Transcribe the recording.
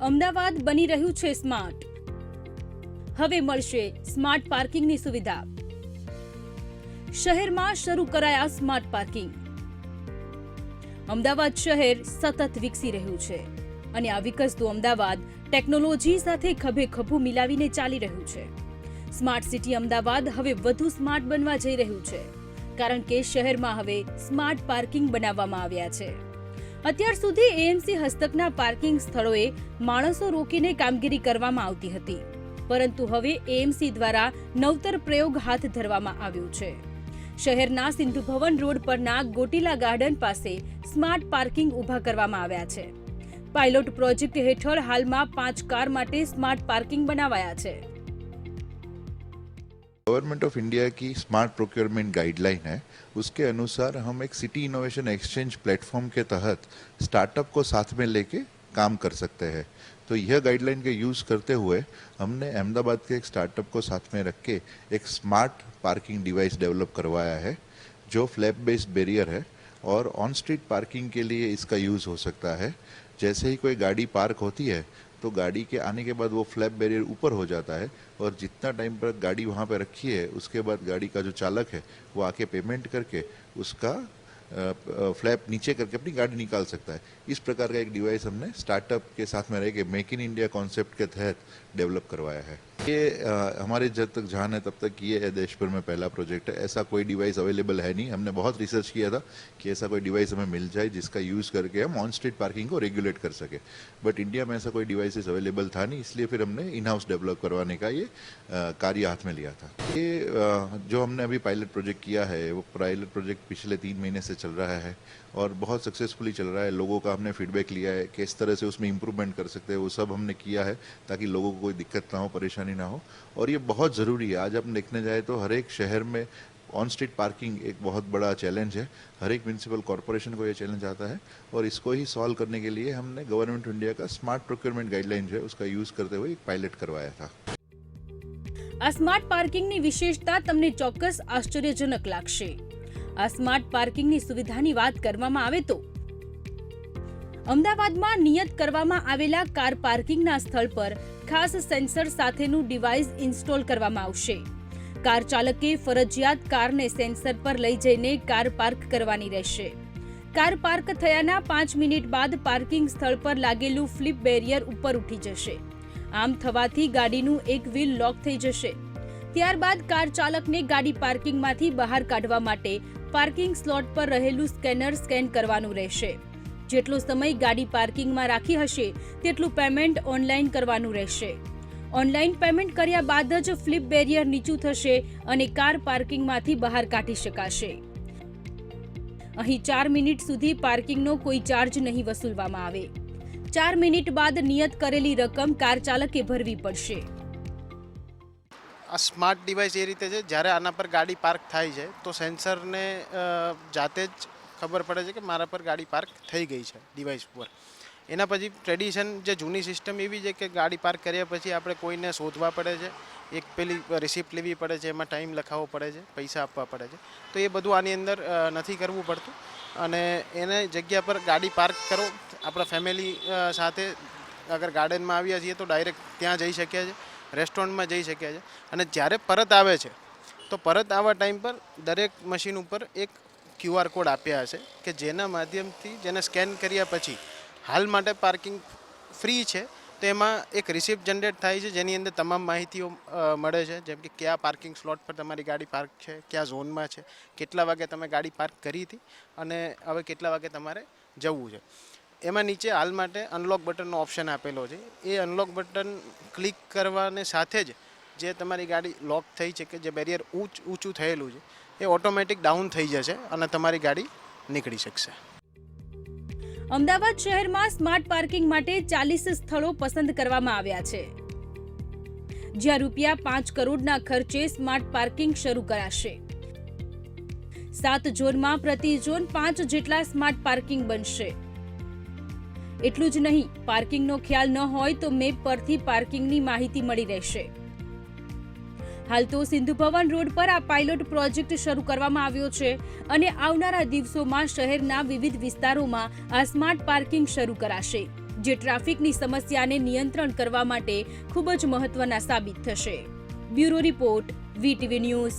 અમદાવાદ બની રહ્યું છે સ્માર્ટ. હવે મળશે સ્માર્ટ પાર્કિંગની સુવિધા. શહેરમાં શરૂ કરાયા સ્માર્ટ પાર્કિંગ. અમદાવાદ શહેર સતત વિકસી રહ્યું છે અને આ વિકસતું અમદાવાદ ટેકનોલોજી સાથે ખભે ખભું મિલાવીને ચાલી રહ્યું છે. સ્માર્ટ સિટી અમદાવાદ હવે વધુ સ્માર્ટ બનવા જઈ રહ્યું છે, કારણ કે શહેરમાં હવે સ્માર્ટ પાર્કિંગ બનાવવામાં આવ્યા છે. અત્યાર સુધી એએમસી હસ્તકના પાર્કિંગ સ્થળોએ માણસો રોકીને કામગીરી કરવામાં આવતી હતી. પરંતુ હવે એએમસી દ્વારા નવતર પ્રયોગ હાથ ધરવામાં આવ્યો છે. શહેરના સિંધુ ભવન રોડ પરના ગોટીલા ગાર્ડન પાસે સ્માર્ટ પાર્કિંગ ઊભા કરવામાં આવ્યા છે. પાયલોટ પ્રોજેક્ટ હેઠળ હાલમાં પાંચ કાર માટે સ્માર્ટ પાર્કિંગ બનાવાયા છે. गवर्नमेंट ऑफ़ इंडिया की स्मार्ट प्रोक्योरमेंट गाइडलाइन है, उसके अनुसार हम एक सिटी इनोवेशन एक्सचेंज प्लेटफॉर्म के तहत स्टार्टअप को साथ में लेके काम कर सकते हैं। तो यह गाइडलाइन के यूज़ करते हुए हमने अहमदाबाद के एक स्टार्टअप को साथ में रख के एक स्मार्ट पार्किंग डिवाइस डेवलप करवाया है, जो फ्लैप बेस्ड बैरियर है और ऑन स्ट्रीट पार्किंग के लिए इसका यूज़ हो सकता है। जैसे ही कोई गाड़ी पार्क होती है तो गाड़ी के आने के बाद वो फ्लैप बैरियर ऊपर हो जाता है और जितना टाइम पर गाड़ी वहाँ पर रखी है, उसके बाद गाड़ी का जो चालक है, वो आके पेमेंट करके उसका फ्लैप नीचे करके अपनी गाड़ी निकाल सकता है। इस प्रकार का एक डिवाइस हमने स्टार्टअप के साथ में रह के मेक इन इंडिया कॉन्सेप्ट के तहत डेवलप करवाया है। ये अ, हमारे जब तक जान है तब तक ये है देश भर में पहला प्रोजेक्ट है। ऐसा कोई डिवाइस अवेलेबल है नहीं। हमने बहुत रिसर्च किया था कि ऐसा कोई डिवाइस हमें मिल जाए जिसका यूज़ करके हम ऑन स्ट्रीट पार्किंग को रेगुलेट कर सके। बट इंडिया में ऐसा कोई डिवाइसेस अवेलेबल था नहीं इसलिए फिर हमने इन हाउस डेवलप करवाने का ये कार्य हाथ में लिया था। ये अ, जो हमने अभी पायलट प्रोजेक्ट किया है वो पायलट प्रोजेक्ट पिछले तीन महीने से चल रहा है और बहुत सक्सेसफुली चल रहा है। लोगों का हमने फीडबैक लिया है किस तरह से उसमें इम्प्रूवमेंट कर सकते हैं। वो सब हमने किया है ताकि लोगों को कोई दिक्कत ना हो परेशानी ना हो और ये बहुत ज़रूरी है आज हम देखने जाए तो हर एक शहर में ऑन स्ट्रीट पार्किंग एक बहुत बड़ा चैलेंज है हर एक म्यूनसिपल कॉरपोरेशन को ये चैलेंज आता है और इसको ही सॉल्व करने के लिए हमने गवर्नमेंट ऑफ इंडिया का स्मार्ट प्रोक्योरमेंट गाइडलाइन जो है उसका यूज़ करते हुए एक पायलट करवाया था આ સ્માર્ટ પાર્કિંગની વિશેષતા તમને ચોક્કસ આશ્ચર્યજનક લાગશે આ સ્માર્ટ પાર્કિંગની સુવિધાની વાત કરવામાં આવે તો અમદાવાદમાં નિયત કરવામાં આવેલા કાર પાર્કિંગના સ્થળ પર ખાસ સેન્સર સાથેનું ડિવાઇસ ઇન્સ્ટોલ કરવામાં આવશે. કાર ચાલકે ફરજિયાત કારને સેન્સર પર લઈ જઈને કાર પાર્ક કરવાની રહેશે. કાર પાર્ક થયાના પાંચ મિનિટ બાદ પાર્કિંગ સ્થળ પર લાગેલું ફ્લિપ બેરિયર ઉપર ઉઠી જશે. આમ થવાથી ગાડીનું એક વ્હીલ લોક થઈ જશે. ત્યારબાદ કાર ચાલકને ગાડી પાર્કિંગમાંથી બહાર કાઢવા માટે પાર્કિંગ સ્લોટ પર રહેલું સ્કેનર સ્કેન કરવાનું રહેશે. જેટલો સમય ગાડી પાર્કિંગમાં રાખી હશે, તેટલું પેમેન્ટ ઓનલાઈન કરવાનું રહેશે. ઓનલાઈન પેમેન્ટ કર્યા બાદ જ ફ્લિપ બેરિયર નીચું થશે અને કાર પાર્કિંગમાંથી બહાર કાઢી શકાશે. અહીં ચાર મિનિટ સુધી પાર્કિંગનો કોઈ ચાર્જ નહીં વસૂલવામાં આવે. ચાર મિનિટ બાદ નિયત કરેલી રકમ કાર ચાલકે ભરવી પડશે. આ સ્માર્ટ ડિવાઇસ એ રીતે છે, જ્યારે આના પર ગાડી પાર્ક થાય છે, તો સેન્સરને જાતે જ ખબર પડે છે કે મારા પર ગાડી પાર્ક થઈ ગઈ છે ડિવાઇસ ઉપર એના પછી ટ્રેડિશન જે જૂની સિસ્ટમ એવી છે કે ગાડી પાર્ક કર્યા પછી આપણે કોઈને શોધવા પડે છે, એક પેલી રિસિપ્ટ લેવી પડે છે, એમાં ટાઈમ લખાવવો પડે છે, પૈસા આપવા પડે છે. તો એ બધું આની અંદર નથી કરવું પડતું. અને એને જગ્યા પર ગાડી પાર્ક કરો. આપણા ફેમિલી સાથે અગર ગાર્ડનમાં આવ્યા છીએ તો ડાયરેક્ટ ત્યાં જઈ શકીએ છીએ રેસ્ટોરન્ટમાં જઈ શકીએ છીએ અને જ્યારે પરત આવે છે, તો પરત આવવા ટાઈમ પર દરેક મશીન ઉપર એક ક્યુઆર કોડ આપ્યા હશે કે જેના માધ્યમથી જેને સ્કેન કર્યા પછી હાલ માટે પાર્કિંગ ફ્રી છે, તો એમાં એક રિસિપ્ટ જનરેટ થાય છે, જેની અંદર તમામ માહિતીઓ મળે છે. જેમ કે કયા પાર્કિંગ સ્લોટ પર તમારી ગાડી પાર્ક છે, કયા ઝોનમાં છે, કેટલા વાગે તમે ગાડી પાર્ક કરી હતી અને હવે કેટલા વાગે તમારે જવું છે. એમાં નીચે હાલ માટે અનલોક બટનનો ઓપ્શન આપેલો છે. એ અનલોક બટન ક્લિક કરવાને સાથે જ જે તમારી ગાડી લોક થઈ છે કે જે બેરિયર ઊંચ ઊંચું થયેલું છે, એ ઓટોમેટિક ડાઉન થઈ જશે અને તમારી ગાડી નીકળી શકશે. અમદાવાદ શહેરમાં સ્માર્ટ પાર્કિંગ માટે ચાલીસ સ્થળો પસંદ કરવામાં આવ્યા છે. જ્યાં રૂપિયા પાંચ કરોડના ખર્ચે સ્માર્ટ પાર્કિંગ શરૂ કરાશે. સાત ઝોનમાં પ્રતિ ઝોન પાંચ જેટલા સ્માર્ટ પાર્કિંગ બનશે. એટલું જ નહીં પાર્કિંગનો ખ્યાલ ન હોય તો મેપ પરથી પાર્કિંગની માહિતી મળી રહેશે. હાલ તો સિંધુ ભવન રોડ પર આ પાયલોટ પ્રોજેક્ટ શરૂ કરવામાં આવ્યો છે અને આવનારા દિવસોમાં શહેરના વિવિધ વિસ્તારોમાં આ સ્માર્ટ પાર્કિંગ શરૂ કરાશે, જે ટ્રાફિકની સમસ્યાને નિયંત્રણ કરવા માટે ખૂબ જ મહત્વના સાબિત થશે. Bureau report, VTV news